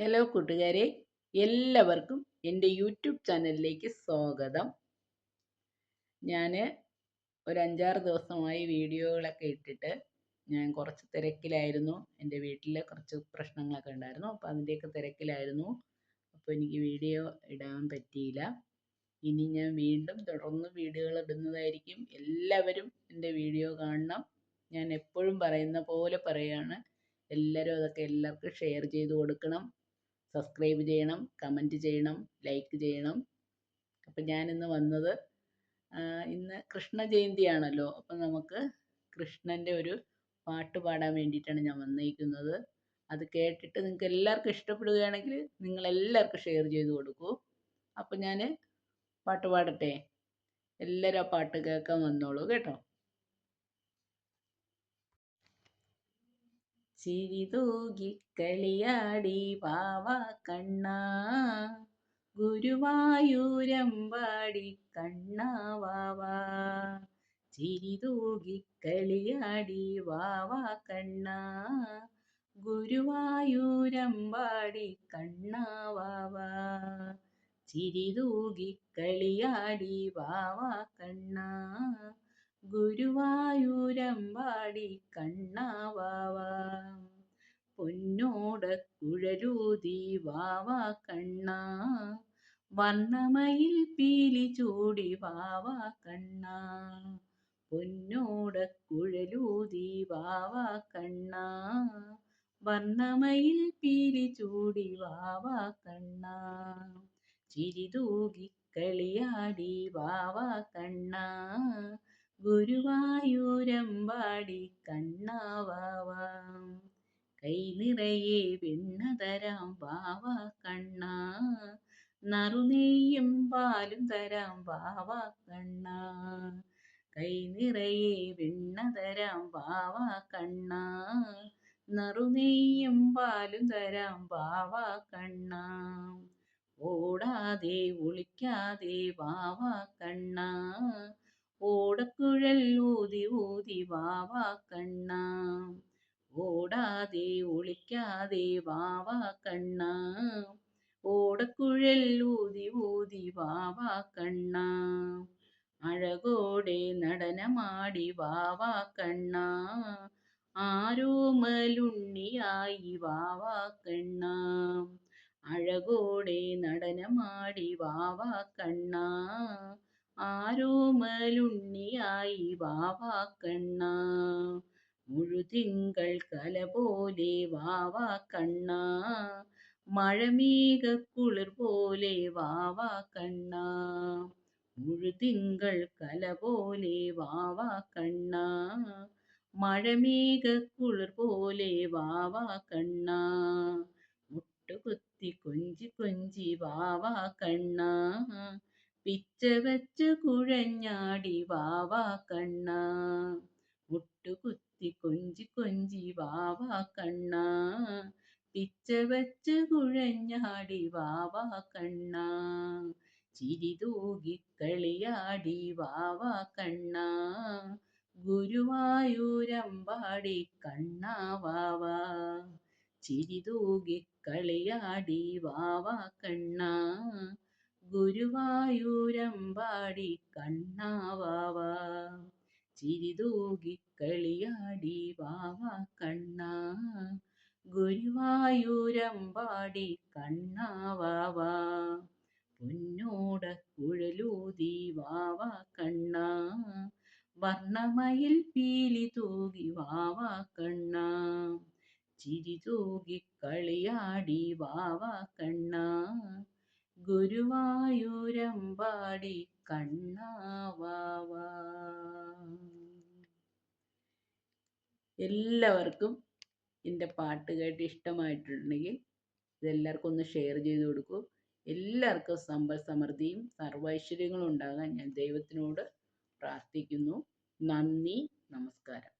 Hello കൂട്ടുകാരെ. എല്ലാവർക്കും എന്റെ യൂട്യൂബ് ചാനലിലേക്ക് സ്വാഗതം. ഞാൻ ഒരു അഞ്ചാറ് ദിവസമായി വീഡിയോകളൊക്കെ ഇട്ടിട്ട് ഞാൻ കുറച്ച് തിരക്കിലായിരുന്നു. എന്റെ വീട്ടിൽ കുറച്ച് പ്രശ്നങ്ങളൊക്കെ ഉണ്ടായിരുന്നു. അപ്പോൾ അതിന്റെയൊക്കെ തിരക്കിലായിരുന്നു. അപ്പോൾ എനിക്ക് വീഡിയോ ഇടാൻ പറ്റിയില്ല. ഇനി ഞാൻ വീണ്ടും തുടർന്ന് വീഡിയോകൾ ഇടുന്നതായിരിക്കും. എല്ലാവരും എന്റെ വീഡിയോ കാണണം. ഞാൻ എപ്പോഴും പറയുന്ന പോലെ പറയുകയാണ് എല്ലാവരും അതൊക്കെ എല്ലാവർക്കും ഷെയർ ചെയ്ത് കൊടുക്കണം. സബ്സ്ക്രൈബ് ചെയ്യണം കമന്റ് ചെയ്യണം ലൈക്ക് ചെയ്യണം. അപ്പം ഞാനിന്ന് വന്നത് ഇന്ന് കൃഷ്ണ ജയന്തിയാണല്ലോ. അപ്പം നമുക്ക് കൃഷ്ണന്റെ ഒരു പാട്ട് പാടാൻ വേണ്ടിയിട്ടാണ് ഞാൻ വന്നിരിക്കുന്നത് അത് കേട്ടിട്ട് നിങ്ങൾക്ക് എല്ലാവർക്കും ഇഷ്ടപ്പെടുകയാണെങ്കിൽ നിങ്ങൾ എല്ലാവർക്കും ഷെയർ ചെയ്ത് കൊടുക്കൂ. അപ്പം ഞാൻ പാട്ട് പാടട്ടെ? എല്ലാവരും ആ പാട്ട് കേൾക്കാൻ വന്നോളൂ കേട്ടോ. ചിരിതൂകി കളിയാടി പാവ കണ്ണ. ഗുരുവായൂരമ്പാടി കണ്ണ വാവ. ചിരിതൂകി കളിയാടി വാവ കണ്ണ. ഗുരുവായൂരമ്പാടി കണ്ണ വാവ. ചിരിതൂകി കളിയാടി വാവ കണ്ണ. ഗുരുവായൂരമ്പാടി കണ്ണാവാവ പൊന്നോട കുഴലൂതി വാവാ കണ്ണ. വർണമയിൽ പീലി ചൂടി വാവാ കണ്ണ. പൊന്നോട കുഴലൂതി വാവാ കണ്ണ. വർണമയിൽ പീലി ചൂടി വാവാ കണ്ണ. ചിരിതൂകി കളിയാടി വാവാ കണ്ണ. ഗുരുവായൂരമ്പാടി കണ്ണാവാവ കൈ നിറയെ വെണ്ണ തരാം വാവ കണ്ണ. നറുനെയ്യും പാലും തരാം വാവ കണ്ണ. കൈ നിറയെ വെണ്ണ തരാം വാവ കണ്ണ. നറുനെയ്യും പാലും തരാം വാവ കണ്ണ. ഓടാതെ ഒളിക്കാതെ വാവ കണ്ണ. ഓടക്കുഴൽ ഊതി ഊതി വാവ കണ്ണ. ഓടാതെ ഒളിക്കാതെ വാവാ കണ്ണ. ഓടക്കുഴൽ ഊതി ഊതി വാവാ കണ്ണ. അഴകോടെ നടനമാടി വാവാ കണ്ണ. ആരോമലുണ്ണിയായി വാവാ കണ്ണ. അഴകോടെ നടനമാടി വാവാ കണ്ണ. ആരോമലുണ്ണിയായി വാവാ കണ്ണ. മുഴുതിങ്കൾ കല പോലെ വാവ കണ്ണ മഴമേഘ കുളിർ പോലെ വാവ കണ്ണ മുഴുതിങ്കൾ കല പോലെ വാവ കണ്ണ മഴമേഘ കുളിർ പോലെ വാവ കണ്ണ മുട്ടുകുത്തി കൊഞ്ചി കൊഞ്ചി വാവ കണ്ണ പിച്ച വെച്ച് കുഴഞ്ഞാടി വാവ കണ്ണ മുട്ടുകുത്തി കൊഞ്ചി കൊഞ്ചി വാവാ കണ്ണ. പിച്ച വെച്ച് കുഴഞ്ഞാടി വാവാ കണ്ണ. ചിരി തൂകി കളിയാടി വാവാ കണ്ണ. ഗുരുവായൂരമ്പാടി കണ്ണ വാവ ചിരി തൂകി കളിയാടി വാവാ കണ്ണ. ഗുരുവായൂരമ്പാടി കണ്ണാവാവ ചിരിതൂകി കളിയാടി വാവാ കണ്ണ ഗുരുവായൂരമ്പാടി കണ്ണാവാവ പൊന്നോട കുഴലൂതി വാവാ കണ്ണ വർണമയിൽ പീലി തൂകി വാവാ കണ്ണ ചിരി തൂകി കളിയാടി വാവാ കണ്ണ ഗുരുവായൂരമ്പാടി കണ്ണാവാവ. എല്ലാവർക്കും എന്റെ പാട്ട് കേട്ട് ഇഷ്ടമായിട്ടുണ്ടെങ്കിൽ ഇതെല്ലാവർക്കും ഒന്ന് ഷെയർ ചെയ്ത് കൊടുക്കൂ. എല്ലാവർക്കും സമ്പൽ സമൃദ്ധിയും സർവൈശ്വര്യങ്ങളും ഉണ്ടാകാൻ ഞാൻ ദൈവത്തിനോട് പ്രാർത്ഥിക്കുന്നു. നന്ദി നമസ്കാരം.